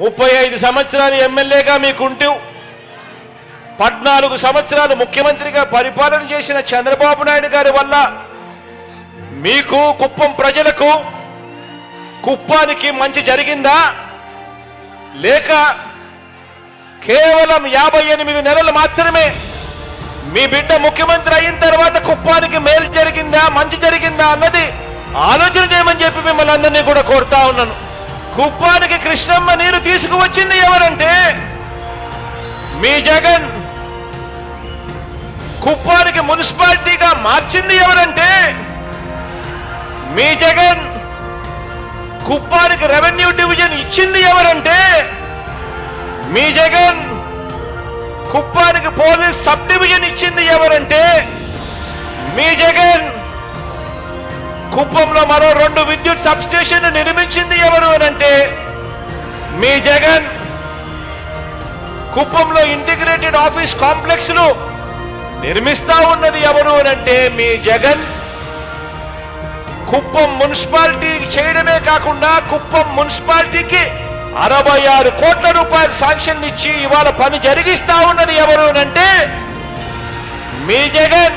ముప్పై ఐదు సంవత్సరాలు ఎమ్మెల్యేగా మీకుంటూ పద్నాలుగు సంవత్సరాలు ముఖ్యమంత్రిగా పరిపాలన చేసిన చంద్రబాబు నాయుడు గారి వల్ల మీకు కుప్పం ప్రజలకు కుప్పానికి మంచి జరిగిందా? లేక కేవలం యాభై ఎనిమిది నెలలు మాత్రమే మీ బిడ్డ ముఖ్యమంత్రి అయిన తర్వాత కుప్పానికి మేలు జరిగిందా మంచి జరిగిందా అన్నది ఆలోచన చేయమని చెప్పి మిమ్మల్ని అందరినీ కూడా కోరుతా ఉన్నాను. కుప్పానికి కృష్ణమ్మ నీరు తీసుకువచ్చింది ఎవరంటే మీ జగన్. కుప్పానికి మున్సిపాలిటీగా మార్చింది ఎవరంటే మీ జగన్. కుప్పానికి రెవెన్యూ డివిజన్ ఇచ్చింది ఎవరంటే మీ జగన్. కుప్పానికి పోలీస్ సబ్ డివిజన్ ఇచ్చింది ఎవరంటే మీ జగన్. కుప్పంలో మరో రెండు విద్యుత్ సబ్ స్టేషన్లు నిర్మించింది ఎవరు మీ జగన్ కుప్పంలో ఇంటిగ్రేటెడ్ ఆఫీస్ కాంప్లెక్స్లు నిర్మిస్తా ఉన్నది ఎవరు అంటే మీ జగన్. కుప్పం మున్సిపాలిటీ చేయడమే కాకుండా కుప్పం మున్సిపాలిటీకి అరవై ఆరు కోట్ల రూపాయలు శాంక్షన్ ఇచ్చి ఇవాళ పని జరిగిస్తా ఉన్నది ఎవరు అంటే మీ జగన్.